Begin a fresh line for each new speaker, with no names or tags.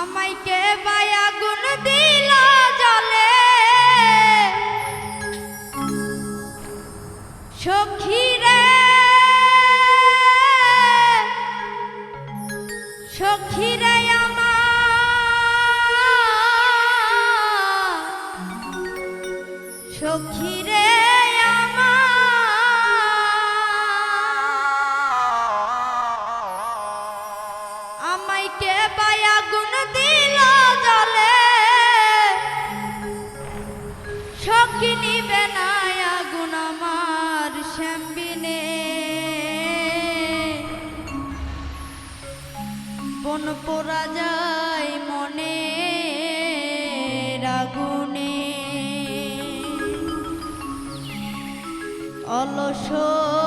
আমায় কে বায়া গুণ দিল জলে? সখী রে সখী রে আমার। সখী পোড়া যায় মনে রাগুনে অলসখী